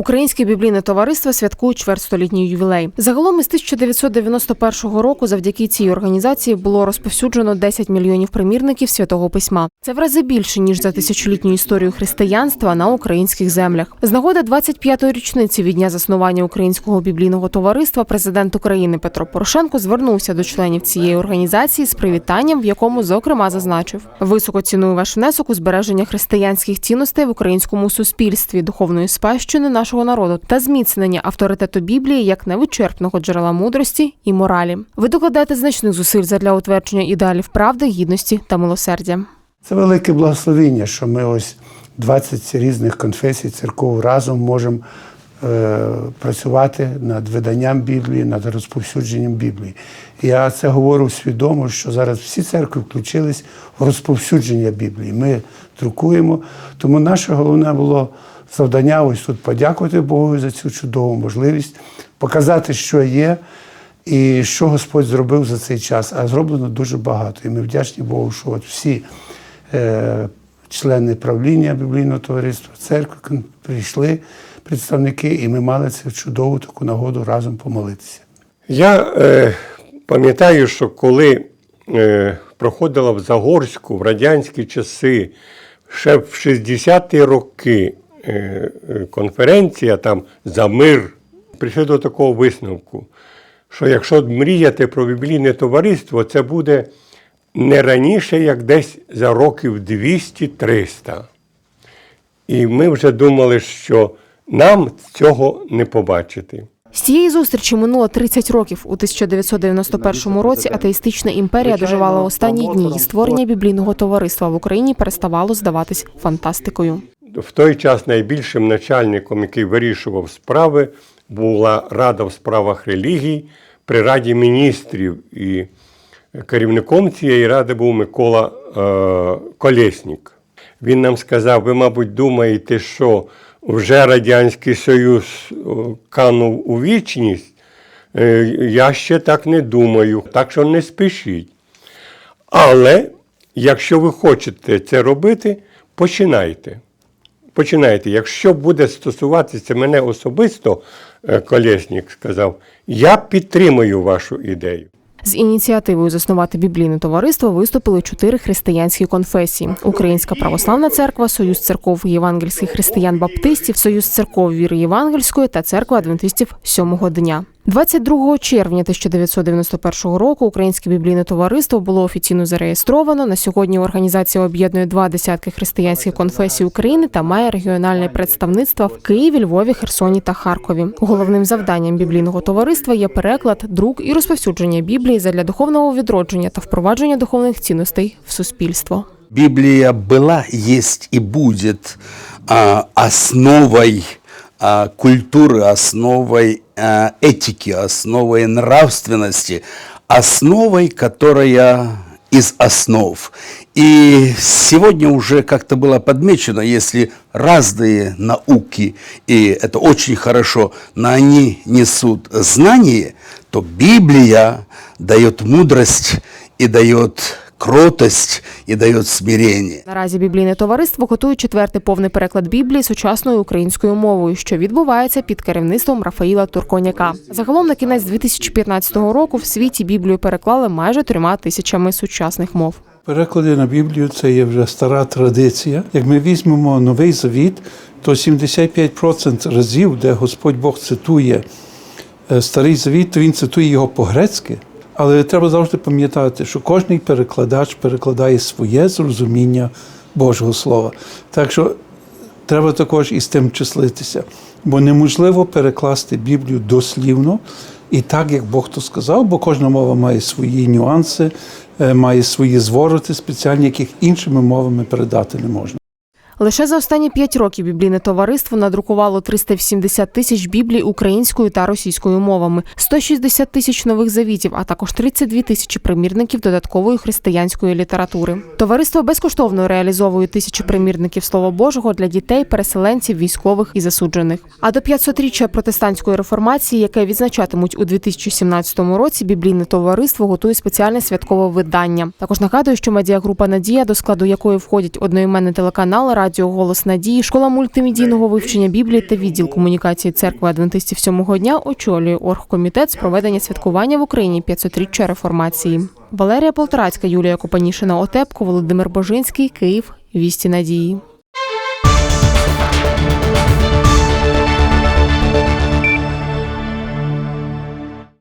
Українське біблійне товариство святкує чвертьстолітній ювілей. Загалом із 1991 року завдяки цій організації було розповсюджено 10 мільйонів примірників святого письма. Це в рази більше ніж за тисячолітню історію християнства на українських землях. З нагоди 25-ї річниці від дня заснування українського біблійного товариства президент України Петро Порошенко звернувся до членів цієї організації з привітанням, в якому зокрема зазначив: високо ціную ваш внесок у збереження християнських цінностей в українському суспільстві, духовної спадщини нашого народу та зміцнення авторитету Біблії як невичерпного джерела мудрості і моралі. Ви докладаєте значних зусиль задля утвердження ідеалів правди, гідності та милосердя. Це велике благословіння, що ми ось 20 різних конфесій, церков разом можемо е, працювати над виданням Біблії, над розповсюдженням Біблії. Я це говорю свідомо, що зараз всі церкви включились в розповсюдження Біблії. Ми друкуємо, тому наше головне було завдання ось тут подякувати Богу за цю чудову можливість, показати, що є. І що Господь зробив за цей час, а зроблено дуже багато. І ми вдячні Богу, що от всі е, члени правління біблійного товариства, церкви прийшли представники, і ми мали цю чудову таку нагоду разом помолитися. Я е, пам'ятаю, що коли е, проходила в Загорську в радянські часи, ще в 60-ті роки конференція там за мир, прийшли до такого висновку, що якщо мріяти про біблійне товариство, це буде не раніше, як десь за років 200-300. І ми вже думали, що нам цього не побачити. З цієї зустрічі минуло 30 років. У 1991 році атеїстична імперія доживала останні дні, і створення біблійного товариства в Україні переставало здаватись фантастикою. В той час найбільшим начальником, який вирішував справи, була Рада в справах релігій при Раді міністрів. І керівником цієї ради був Микола е, Колєснік. Він нам сказав: ви, мабуть, думаєте, що вже Радянський Союз канув у вічність. Е, Я ще так не думаю, так що не спішіть. Але якщо ви хочете це робити, починайте. Починайте. Якщо буде стосуватися мене особисто, е, Колєснік сказав, я підтримую вашу ідею. З ініціативою заснувати біблійне товариство виступили чотири християнські конфесії: Українська православна церква, Союз церков євангельських християн-баптистів, Союз церков віри євангельської та церква адвентистів сьомого дня. 22 червня 1991 року Українське біблійне товариство було офіційно зареєстровано. На сьогодні організація об'єднує два десятки християнських конфесій України та має регіональне представництво в Києві, Львові, Херсоні та Харкові. Головним завданням біблійного товариства є переклад, друк і розповсюдження Біблії задля духовного відродження та впровадження духовних цінностей в суспільство. Библия была, есть и будет а, основой а, культуры, основой а, этики, основой нравственности, основой, которая из основ. И сегодня уже как-то было подмечено, если разные науки, и это очень хорошо, но они несут знание, то Библия дает мудрость и дает кротость и дает смирение. Наразі біблійне товариство готує четвертий повний переклад Біблії сучасною українською мовою, що відбувається під керівництвом Рафаїла Турконяка. Загалом на кінець 2015 року в світі Біблію переклали майже трьома тисячами сучасних мов. Переклади на Біблію це є вже стара традиція. Як ми візьмемо новий завіт, то 75% разів, де Господь Бог цитує е, старий завіт, то він цитує його по-грецьки. Але треба завжди пам'ятати, що кожний перекладач перекладає своє зрозуміння Божого Слова. Так що треба також із тим числитися. Бо неможливо перекласти Біблію дослівно і так, як Бог то сказав, бо кожна мова має свої нюанси, е, має свої звороти спеціальні, яких іншими мовами передати не можна. Лише за останні п'ять років біблійне товариство надрукувало 380 тисяч біблій українською та російською мовами, 160 тисяч нових завітів, а також 32 тисячі примірників додаткової християнської літератури. Товариство безкоштовно реалізовує тисячі примірників Слова Божого для дітей, переселенців, військових і засуджених. А до 500-річчя протестантської реформації, яке відзначатимуть у 2017 році, біблійне товариство готує спеціальне святкове видання. Також нагадую, що медіагрупа Надія, до складу якої входять одноіменний телеканал, радіо Радіо Голос Надії, школа мультимедійного вивчення Біблії та відділ комунікації церкви адвентистів сьомого дня очолює оргкомітет з проведення святкування в Україні 500-річчя реформації. Валерія Полторацька, Юлія Копанішина, Отепко, Володимир Божинський, Київ. Вісті надії.